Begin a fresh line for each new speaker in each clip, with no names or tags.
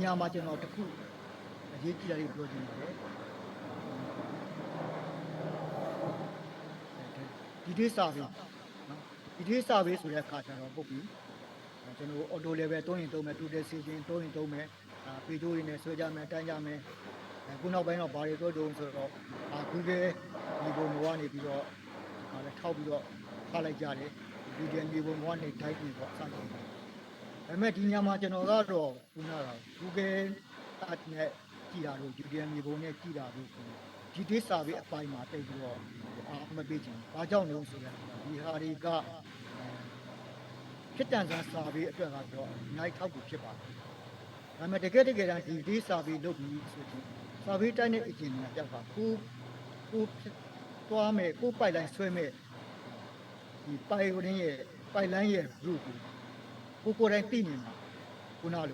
နေရာမှာကျွန်တော်တစ်ခုအရေးကြီးတာလေးပြောချင်ပါတယ်ဒီဒေးစာပဲနော်ဒီဒေးစာပဲဆိုတဲ့အခါကျတော့ပုတ်ပြီးအဲကျွန်တော် auto level 3ရင်3မယ် total station 3ရင်3မယ်အာပေဂျိုးတွေနဲ့ဆွဲကြမယ်တန်းကြမယ်အခုနောက်ပိုင်းတော့ဘာတွေပြောတုံးဆိုတော့အာ Google ဒီပုံပေါ်ကနေပြီးတော့ဒါလည်းထောက်ပြီးတော့ဖတ်လိုက်ကြတယ်ဒီဒီဒီပုံပေါ်ကနေ type ပြီးတော့အစရှိတယ်ဒါ ပေမဲ့ဒီညမှာကျွန်တော်ကတော့ခုနက Google Earth နဲ့ကြည်တာလို့ UDM မြေပုံနဲ့ကြည်တာလို့ဒီဒေးစာပဲအပိုင်းမှာတိတ်ပြီးတော့အာမပေးချင်ဘူး။ဘာကြောင့်လဲဆိုတော့ဒီဟာတွေကဖြစ်တန်ဆန်းစာပဲအတွက်ကတော့အများကြီးထောက်ကူဖြစ်ပါတယ်။ဒါပေမဲ့တကယ်တကယ်တမ်းဒီဒေးစာပဲလုပ်ပြီးဆိုရင်စာပဲတိုင်းတဲ့အကျဉ်းညာပြောက်ကကိုကိုသွားမယ်ကိုပိုက်လိုင်းဆွဲမယ်ဒီပိုင်ရင်းရဲ့ပိုက်လိုင်းရဲ့ group ကို ကိုကိုယ်တိုင်သိနေမှာခုနလို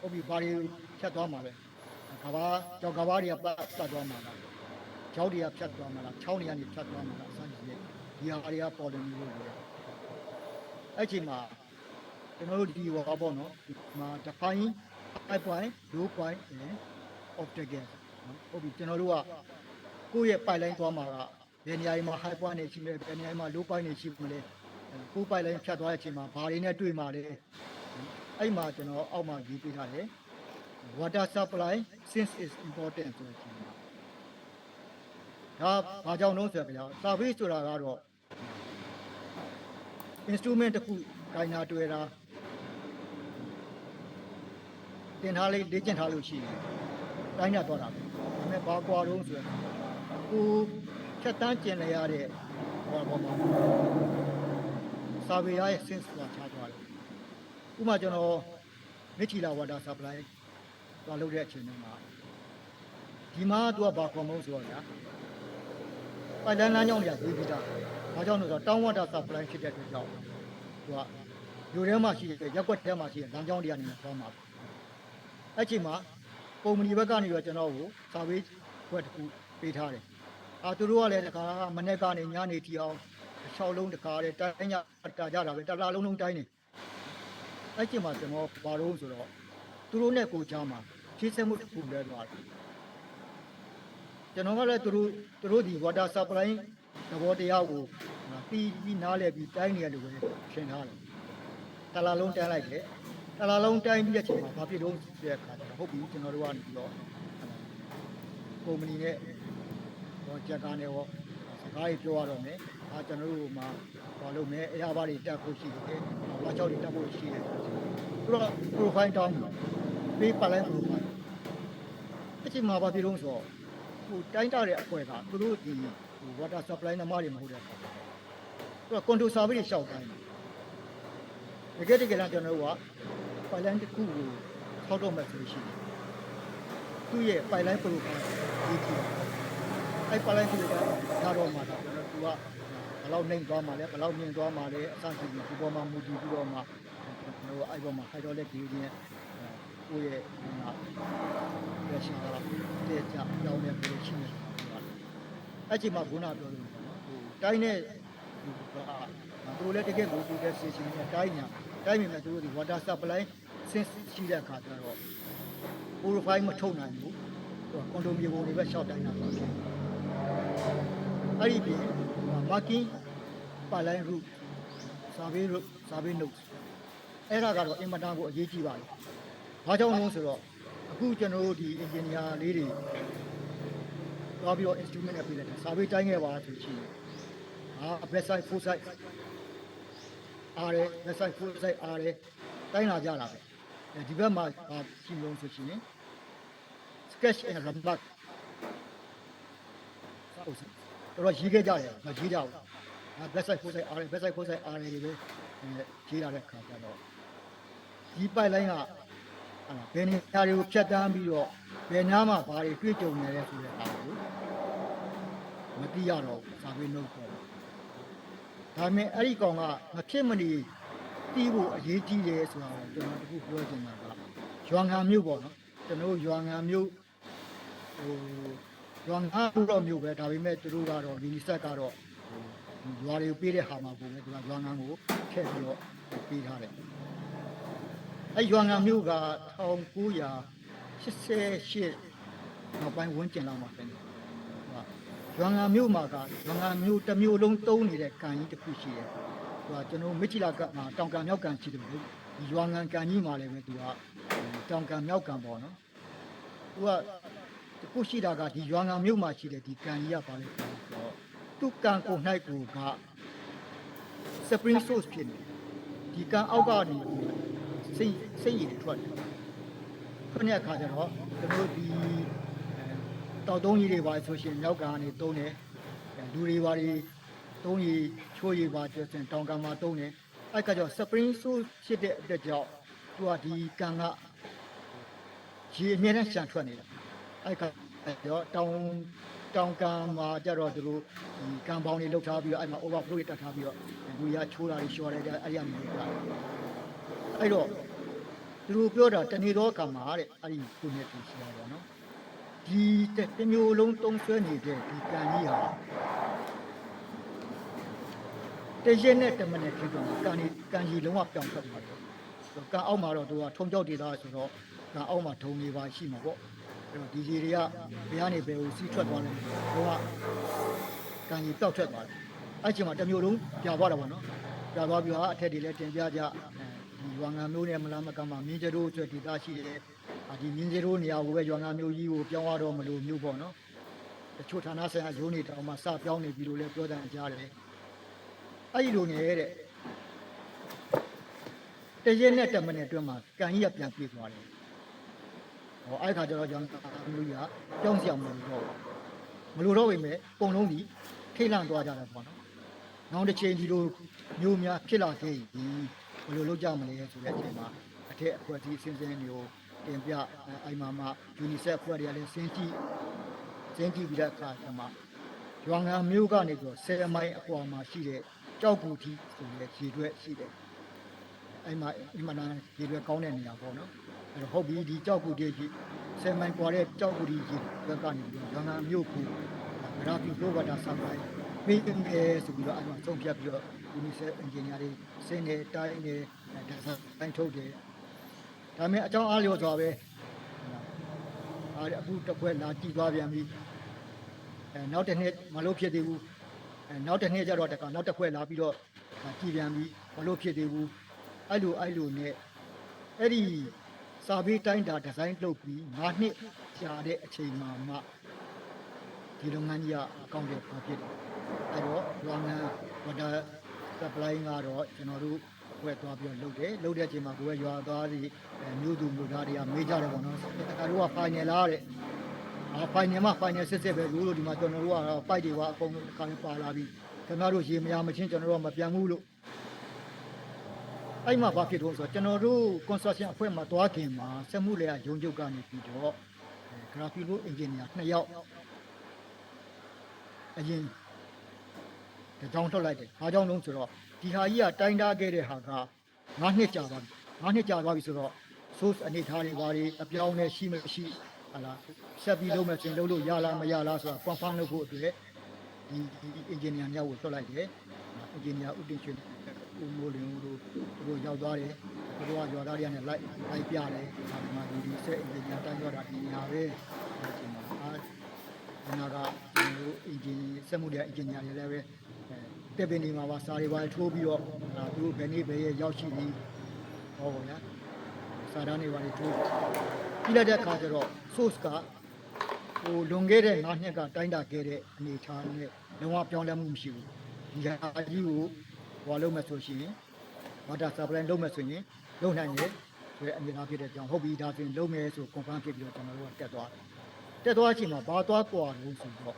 ဟုတ်ပြီဘာတွေဖြတ်သွားမှာလဲကဘာကြောက်ကဘာတွေကပတ်ပတ်သွားမှာလားကြောက်တွေကဖြတ်သွားမှာလားချောင်းတွေကနေဖြတ်သွားမှာလားအစရှိတဲ့ဒီဟာတွေကပေါ်တယ်မျိုးလို့ပြောအဲ့ချိန်မှာကျွန်တော်တို့ဒီဟောပေါ့နော်ဒီမှာ define high point low point and of the gas နော်ဟုတ်ပြီကျွန်တော်တို့ကကိုယ့်ရဲ့ pipeline သွားမှာကဘယ်နေရာမှာ high point နေရှိမလဲဘယ်နေရာမှာ low point နေရှိမလဲ ကိုယ်ပိုက်လိုင်းဖြတ်သွားတဲ့အချိန်မှာဘာတွေနဲ့တွေ့မှာလဲအဲ့မှာကျွန်တော်အောက်မှာရေးပေးထားတယ် water supply since is important ဆိုတဲ့အချိန်မှာဒါဘာကြောင့်လို့ဆိုတော့ဗျာ service ဆိုတာကတော့ instrument တစ်ခုကိုင်နာတွေ့တာတင်ထားလေးလေ့ကျင့်ထားလို့ရှိရင်တိုင်းရတော့တာပဲဒါပေမဲ့ဘာကွာတော့ဆိုတော့ကိုဖြတ်တန်းကျင်လိုက်ရတဲ့ဟောပေါ်မှာ စာပေရရဲ့ sense ကချသွားတယ်။ဥပမာကျွန်တော်မြစ်ချီလာ water supply သွားလုပ်တဲ့အချိန်မှာဒီမှာသူကဘာခေါ်မလို့ဆိုတော့ညာပိုက်လန်းလမ်းကြောင်းတွေကရေးပြီးသား။ဘာကြောင့်လဲဆိုတော့တောင်း water supply ဖြစ်တဲ့အတွက်ကြောင့်သူကယူထဲမှာရှိတဲ့ရက်ွက်ထဲမှာရှိတဲ့လမ်းကြောင်းတွေကနေသွားမှာပေါ့။အဲ့ချိန်မှာကုမ္ပဏီဘက်ကနေတော့ကျွန်တော်ကိုစာပေခွက်တစ်ခုပေးထားတယ်။အာသူတို့ကလည်းတခါမနေ့ကနေညနေတီအောင် ၆လုံးတခါတည်းတိုင်းညတာကြတာပဲတစ်လားလုံးလုံးတိုင်းနေအဲ့ကျင်မှာကျွန်တော်ဘာလို့ဆိုတော့သူတို့နဲ့ကိုချားမှာဖြည့်စက်မှုတစ်ခုလဲသွားတယ်ကျွန်တော်ကလည်းသူတို့သူတို့ဒီ water supply သဘောတရားကိုတီးပြီးနားလဲပြီးတိုင်းနေရလို့ပဲရှင်းထားတယ်တစ်လားလုံးတိုင်းလိုက်တယ်တစ်လားလုံးတိုင်းပြီးတဲ့အချိန်မှာဘာဖြစ်လို့ဆိုတဲ့အခါကျတော့ဟုတ်ပြီကျွန်တော်တို့ကနေပြီးတော့ကုမ္ပဏီနဲ့ဟောချက်ကားနဲ့ဟော စကားကြီးပြောရတော့မယ်။အာကျွန်တော်တို့မှာဘာလုပ်မလဲအရာဘာတွေတက်ဖို့ရှိတယ်။ဘာကြောက်တွေတက်ဖို့ရှိတယ်။သူတို့ profile တောင်းတယ်။ပေးပါလိုက် profile ။အချိန်မှာဘာဖြစ်လို့ဆိုတော့ဟိုတိုင်းတာတဲ့အဖွဲကသူတို့ဒီဟို water supply နမတွေမဟုတ်တဲ့အခါကျတော့သူက control service တွေရှောက်တိုင်းတယ်။တကယ်တကယ်တော့ကျွန်တော်တို့က pipeline တစ်ခုကိုထောက်တော့မယ်ဆိုလို့ရှိရင်သူ့ရဲ့ pipeline profile ရေးကြည့်တယ် အဲ့ပါလိုက်သူကဓာတ်တော်မှာတော့ကျွန်တော်ကဘယ်လောက်နှိမ်သွားမှာလဲဘယ်လောက်မြင်သွားမှာလဲအဆင့်ကြီးဒီပေါ်မှာမူတည်ပြီးတော့မှကျွန်တော်အဲ့ပေါ်မှာ hydraulic gradient ကိုယ့်ရဲ့ဟာ pressure ကတဲ့ကြပြောင်းနေပြီးရှိနေတယ်အဲ့ချိန်မှာခုနပြောလို့ဟိုတိုင်းနဲ့ဟိုကသူတို့လည်းတကယ်ကိုဒီတဲ့ station နဲ့တိုင်းညာတိုင်းမြင်မဲ့သူတို့ဒီ water supply sense ရှိတဲ့အခါကျတော့ profile မထုတ်နိုင်ဘူးဟိုကွန်ဒိုမြေပုံတွေပဲရှောက်တိုင်းတာပါဖြစ် အဲ့ဒီပြင် marking ပါလိုင်း route survey route survey note အဲ့ဒါကတော့အင်မတန်ကိုအရေးကြီးပါတယ်။ဘာကြောင့်လဲဆိုတော့အခုကျွန်တော်တို့ဒီ engineer လေးတွေသွားပြီးတော့ instrument နဲ့ပြလိုက်တယ် survey တိုင်းခဲ့ပါဆိုချင်ဟာ best side full side အားရ best side full side အားရတိုင်းလာကြတာပဲဒီဘက်မှာရှိလို့ဆိုရှင် sketch and remark ဟုတ်စတော့ရေးခဲ့ကြတယ်မရေးကြဘူးအဲ back side full side အားရ back side full side အားရတွေပဲရေးရတဲ့ခါကျတော့ဒီပိုက်လိုင်းကဟာဘယ်နေရာတွေကိုဖြတ်တန်းပြီးတော့ဘယ်နားမှာဘာတွေတွေ့ကြုံနေလဲဆိုတဲ့အားကိုမသိရတော့စာပေနှုတ်ပေါ်ဒါပေမဲ့အဲ့ဒီကောင်ကမဖြစ်မနေတီးဖို့အရေးကြီးတယ်ဆိုတာကိုကျွန်တော်တခုပြောချင်တာကရွာငံမြို့ပေါ့နော်ကျွန်တော်ရွာငံမြို့ဟို ရွာငံတော့မြို့ပဲဒါပေမဲ့သူတို့ကတော့မီနီစက်ကတော့ဟိုရွာတွေကိုပေးတဲ့ဟာမှာပုံပဲသူကရွာငံကိုထည့်ပြီးတော့ပေးထားတယ်အဲရွာငံမြို့က1988နောက်ပိုင်းဝန်းကျင်လောက်မှာဖြစ်နေတယ်ဟိုရွာငံမြို့မှာကရွာငံမြို့တစ်မြို့လုံးတုံးနေတဲ့ကန်ကြီးတစ်ခုရှိတယ်ဟိုကကျွန်တော်မြစ်ချီလာကမှာတောင်ကန်မြောက်ကန်ရှိတယ်လို့ဒီရွာငံကန်ကြီးမှာလည်းပဲသူကတောင်ကန်မြောက်ကန်ပေါ့နော်သူကတစ် ခုရှိတာကဒီရွာငံမြို့မှာရှိတဲ့ဒီကန်ကြီးကပါလေဆိုတော့သူ့ကန်ကို၌ကိုက spring source ဖြစ်နေတယ်ဒီကန်အောက်ကနေစိတ်စိတ်ရည်တွေထွက်တယ်ထွက်တဲ့အခါကျတော့ကျွန်တော်တို့ဒီအဲတောက်တုံးကြီးတွေပါဆိုရှင်မြောက်ကန်ကနေတုံးတယ်အဲလူတွေပါတွေတုံးကြီးချိုးကြီးပါကျစင်တောင်ကန်မှာတုံးတယ်အဲ့ကကြောင့် spring source ဖြစ်တဲ့အတွက်ကြောင့်သူကဒီကန်ကရေအမြဲတမ်းရှန်ထွက်နေတာ အဲ့ကကြောင့်တောင်တောင်ကန်မှာကြတော့သူတို့ဒီကန်ပေါင်းတွေလောက်ထားပြီးတော့အဲ့မှာ overflow တွေတက်ထားပြီးတော့လူရချိုးတာတွေလျှော်တယ်အဲ့ဒီကနေနေတာအဲ့တော့သူတို့ပြောတာတနေ့တော့ကံမှာတဲ့အဲ့ဒီခုနှစ်တည်ရှိတာပေါ့နော်ဒီတစ်မျိုးလုံးတုံးဆွဲနေတဲ့ဒီကံကြီးဟာတရက်နဲ့တမနဲ့ဖြစ်တော့ကံကြီးကံကြီးလုံးဝပြောင်းထွက်သွားတယ်ကံအောက်မှာတော့သူကထုံကြောက်ဒေတာဆိုတော့ကံအောက်မှာဒုံနေပါရှိမှာပေါ့အဲ့တော့ ဒီကြီးတွေကဘယ်ကနေဘယ်ကိုစီးထွက်သွားလဲလုံးဝကံကြီးပျောက်ထွက်သွားတယ်အဲ့ချိန်မှာတစ်မျိုးလုံးပြသွားတာပေါ့နော်ပြသွားပြီးတော့အထက်တွေလည်းတင်ပြကြအဲဒီရွာငံမျိုးနဲ့မလားမကမှာမြင်းကျတို့ဆိုဒေတာရှိတယ်အာဒီမြင်းကျတို့နေရာကိုပဲရွာငံမျိုးကြီးကိုပြောင်းရတော့မလို့မျိုးပေါ့နော်တချို့ဌာနဆိုင်ရာဇိုးနေတောင်မှစပြောင်းနေပြီလို့လည်းပြောတယ်ကြားတယ်အဲ့ဒီလိုနေတဲ့တရက်နဲ့တစ်မိနစ်အတွင်းမှာကန်ကြီးကပြန်ပြေးသွားတယ်။ ဟောအဲ့ခါကျတော့ကျွန်တော်လူကြီးကကြောင်းစီအောင်မလို့တော့မလို့တော့ပြင်မဲ့ပုံလုံးကြီးထိတ်လန့်သွားကြတယ်ပေါ့နော်။နောက်တစ်ချိန်ဒီလိုမျိုးများဖြစ်လာခဲ့ရင်ဘယ်လိုလုပ်ကြမလဲဆိုတဲ့အချိန်မှာအထက်အဖွဲ့အစည်းအစဉ်စဉ်မျိုးတင်ပြအဲ့အဲ့မှာမှ UNICEF အဖွဲ့တွေကလည်းစင်းကြည့်စင်းကြည့်ပြီးတဲ့အခါကျမှရွာငံမျိုးကနေပြီးတော့ဆယ်မိုင်အကွာမှာရှိတဲ့ကြောက်ကူတီဆိုတဲ့ရေတွက်ရှိတယ်။အဲ့မှာအင်မတန်ရေတွက်ကောင်းတဲ့နေရာပေါ့နော်။ အဲ့တော့ဟုတ်ပြီဒီကြောက်ကူတီကြီးဆယ်မိုင်ကွာတဲ့ကြောက်ကူတီကြီးဘက်ကနေပြီးတော့ရွာငံမျိုးကိုဂရာဖီလိုဝတာဆပ်လိုက်ပေးတယ်ဆိုပြီးတော့အဲ့မှာဆုံးဖြတ်ပြီးတော့ UNICEF engineer တွေစင်းနေတိုင်းနေဒီဇိုင်းထုတ်တယ်။ဒါပေမဲ့အကြောင်းအားလျော်စွာပဲအားအခုတစ်ခွက်လာကြည့်သွားပြန်ပြီအဲနောက်တစ်နှစ်မလို့ဖြစ်သေးဘူးအဲနောက်တစ်နှစ်ကျတော့တကနောက်တစ်ခွဲလာပြီးတော့ဒါကြည်ပြန်ပြီးမလို့ဖြစ်သေးဘူးအဲ့လိုအဲ့လိုနဲ့အဲ့ဒီ စာပေတိုင်းတာဒီဇိုင်းလုပ်ပြီး9နှစ်ကြာတဲ့အချိန်မှာမှဒီလုပ်ငန်းကြီးကအကောင့်တွေပေါ်ဖြစ်တယ်အဲ့တော့ရွာငံဝတာ supply ကတော့ကျွန်တော်တို့ဝက်သွားပြီးတော့လုပ်တယ်လုပ်တဲ့အချိန်မှာကိုယ်ကရွာသားတွေအဲမြို့သူမြို့သားတွေကမေးကြတယ်ပေါ့နော်တခါတော့ final လားတဲ့အာဖိုင်နယ်မှာဖိုင်နယ်စစ်စစ်ပဲလို့လို့ဒီမှာကျွန်တော်တို့ကတော့ပိုက်တွေကအကုန်လုံးတစ်ခါနဲ့ပါလာပြီကျွန်တော်တို့ရေမရမချင်းကျွန်တော်တို့ကမပြန်ဘူးလို့ အဲ့မှာဘာဖြစ်တော့ဆိုတော့ကျွန်တော်တို့ construction အဖွဲ့မှာတွားခင်မှာစက်မှုလေရုံချုပ်ကနေပြီးတော့ graphic engineer နှစ်ယောက်အရင်တကြောင်ထုတ်လိုက်တယ်။ဘာကြောင့်လဲဆိုတော့ဒီဟာကြီးကတိုင်းထားခဲ့တဲ့ဟာက9နှစ်ကြာသွားပြီ။9နှစ်ကြာသွားပြီဆိုတော့ source အနေထားတွေဘာတွေအပြောင်းလဲရှိမရှိဟာလားဆက်ပြီးလုပ်မယ်ဆိုရင်လုပ်လို့ရလားမရလားဆိုတာ confirm လုပ်ဖို့အတွက်ဒီဒီ engineer ညောက်ကိုထွက်လိုက်တယ်။ engineer ဥတင်ရှ င်ဦးမိုးလင်းဦးတို့သူတို့ရောက်သွားတယ်။သူတို့ကရွာသားတွေကနေလိုက်လိုက်ပြတယ်။ဒါမှဒီဒီဆက် engineer တန်းကြတာဒီညာပဲ။ဒီချိန်မှာအာဒီနာကကျွန်တော်တို့ engineer စက်မှုတွေ engineer တွေလည်းပဲအဲတက်ပင်နေမှာပါစာတွေပါထိုးပြီးတော့အာသူတို့ဘယ်နေ့ဘယ်ရက်ရောက်ရှိပြီဟောပါဗျာစာတန်းတွေပါထိုးပြီးလိုက်တဲ့အခါကျတော့ source ကဟိုလွန်ခဲ့တဲ့9နှစ်ကတိုင်းတာခဲ့တဲ့အနေအထားနဲ့လုံးဝပြောင်းလဲမှုမရှိဘူးဒီဟာကြီးကို ဟောလုံးမဲ့ဆိုရှင် water supply လုံးမဲ့ဆိုရင်လုံးနိုင်တယ်ဆိုတဲ့အနေအထားဖြစ်တဲ့ကြောင့်ဟုတ်ပြီဒါဆိုရင်လုံးမယ်ဆို confirm ဖြစ်ပြီးတော့ကျွန်တော်တို့ကတက်သွားတယ်တက်သွားအချိန်မှာဘာသွားကွာလို့ဆိုတော့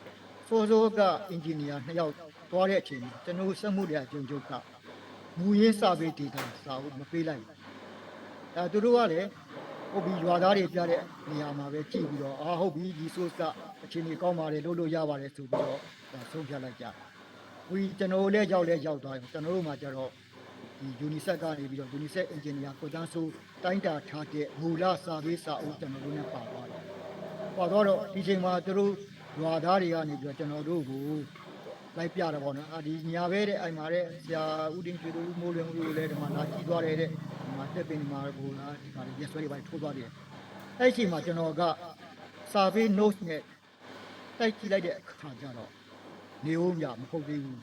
စိုးစိုးက engineer နှစ်ယောက်သွားတဲ့အချိန်မှာကျွန်တော်တို့စက်မှုတွေအကျုံချုပ်ကမူရင်းစာပေ data စာအုပ်မပေးလိုက်ဘူးအဲသူတို့ကလည်းဟုတ်ပြီရွာသားတွေပြတဲ့နေရာမှာပဲကြည့်ပြီးတော့အာဟုတ်ပြီဒီ source ကအချိန်ကြီးကောင်းပါတယ်လို့လို့ရပါတယ်ဆိုပြီးတော့ဒါဆုံးဖြတ်လိုက်ကြ ဝီကျွန်တော်တို့လည်းရောက်လဲရောက်သွားတယ်ကျွန်တော်တို့မှကျတော့ဒီ UNICEF ကနေပြီးတော့ UNICEF engineer ကိုတန်းဆိုတိုင်းတာထားတဲ့မူလစာပေးစာအုပ်ကျွန်တော်တို့နဲ့ပါသွားတယ်ပါတော့တော့ဒီချိန်မှာသူတို့ရွာသားတွေကနေပြီးတော့ကျွန်တော်တို့ကိုလိုက်ပြတာပေါ့နော်အာဒီညာပဲတဲ့အိမ်မှာတဲ့ဆရာဦးတင်ချွေတို့မိုးလွင်ဦးတို့လည်းဒီမှာလာကြည့်သွားတယ်တဲ့ဒီမှာလက်ပင်မှာကိုလာဒီကရက်ဆွဲတွေပါထိုးသွားတယ်အဲ့ဒီအချိန်မှာကျွန်တော်က survey notes နဲ့တိုက်ကြည့်လိုက်တဲ့အခါကျတော့ နေဦးမြမဟုတ်သေးဘူး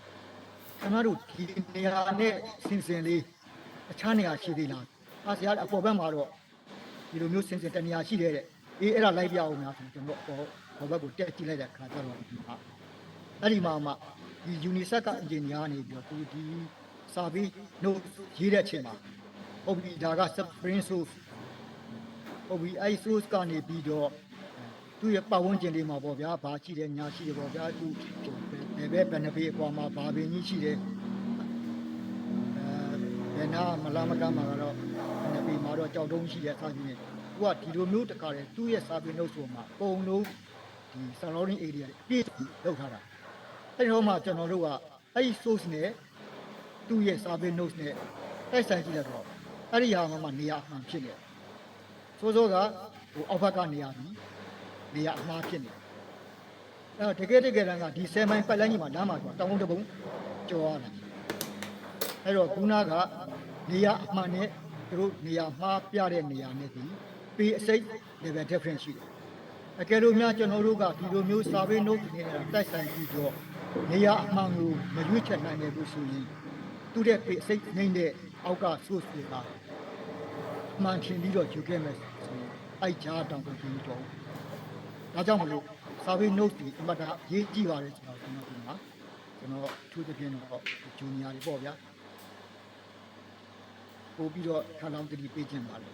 ခင်ဗျားတို့ဒီနေရာနဲ့စင်စင်လေးအခြားနေရာရှိသေးလားအာဆီယံအပေါ်ဘက်မှာတော့ဒီလိုမျိုးစင်စင်တနေရာရှိတယ်တဲ့အေးအဲ့ဒါလိုက်ပြအောင်များဆိုကျွန်တော်အပေါ်ဘောဘက်ကိုတက်ကြည့်လိုက်တဲ့အခါကျတော့ဒီမှာအဲ့ဒီမှာမှဒီ UNICEF ကအင်ဂျင်နီယာနေပြီးတော့သူဒီ survey notes ရေးတဲ့အချိန်မှာဟုတ်ပြီဒါက spring source ဟုတ်ပြီအဲ့ဒီ source ကနေပြီးတော့သူ့ရဲ့ပတ်ဝန်းကျင်လေးမှာပေါ့ဗျာဘာရှိတယ်ညာရှိတယ်ပေါ့ဗျာသူ ဘယ်ဘက်ဘယ်နှပေအကွာမှာဘာပင်ကြီးရှိတယ်အဲဘယ်နာမလာမကမှာကတော့ဘယ်နှပေမှာတော့ကြောက်တုံးရှိတယ်ဆိုပြီးသူကဒီလိုမျိုးတခါတည်းသူ့ရဲ့စာပေနှုတ်ဆိုမှာအကုန်လုံးဒီ surrounding area တွေအပြည့်လောက်ထားတာအဲ့ဒီတော့မှကျွန်တော်တို့ကအဲ့ဒီ source နဲ့သူ့ရဲ့စာပေ notes နဲ့တိုက်ဆိုင်ကြည့်လိုက်တော့အဲ့ဒီဟာမှမှနေရာအမှန်ဖြစ်နေတယ်စိုးစိုးကဟိုအောက်ဘက်ကနေရာပြီးနေရာအမှားဖြစ်နေတယ် အဲ့တော့တကယ်တကယ်တမ်းကဒီဆယ်မိုင်ပတ်လမ်းကြီးမှာလမ်းမှာဆိုတောင်ကုန်းတစ်ပုံကျော်ရတာအဲ့တော့ခုနကနေရာအမှန်နဲ့သူတို့နေရာမှားပြတဲ့နေရာနဲ့ဒီပေးအစိတ် level difference ရှိတယ်အကယ်လို့များကျွန်တော်တို့ကဒီလိုမျိုး survey note တွေနဲ့တိုက်ဆိုင်ပြီးတော့နေရာအမှန်ကိုမရွေးချယ်နိုင်တယ်လို့ဆိုရင်သူတဲ့ပေးအစိတ်နေတဲ့အောက်က source တွေကမှန်ထင်ပြီးတော့ယူခဲ့မယ်ဆိုရင်အဲ့ကြားတောင်ကိုပြီးတော့ဒါကြောင့်မလို့ survey note ဒီအမှတ်တရရေးကြည့်ပါလေကျွန်တော်ကျွန်တော်ဒီမှာကျွန်တော်အထူးသဖြင့်တော့ဂျူနီယာတွေပေါ့ဗျာပို့ပြီးတော့ခါလောင်းတတိပေးခြင်းပါလေ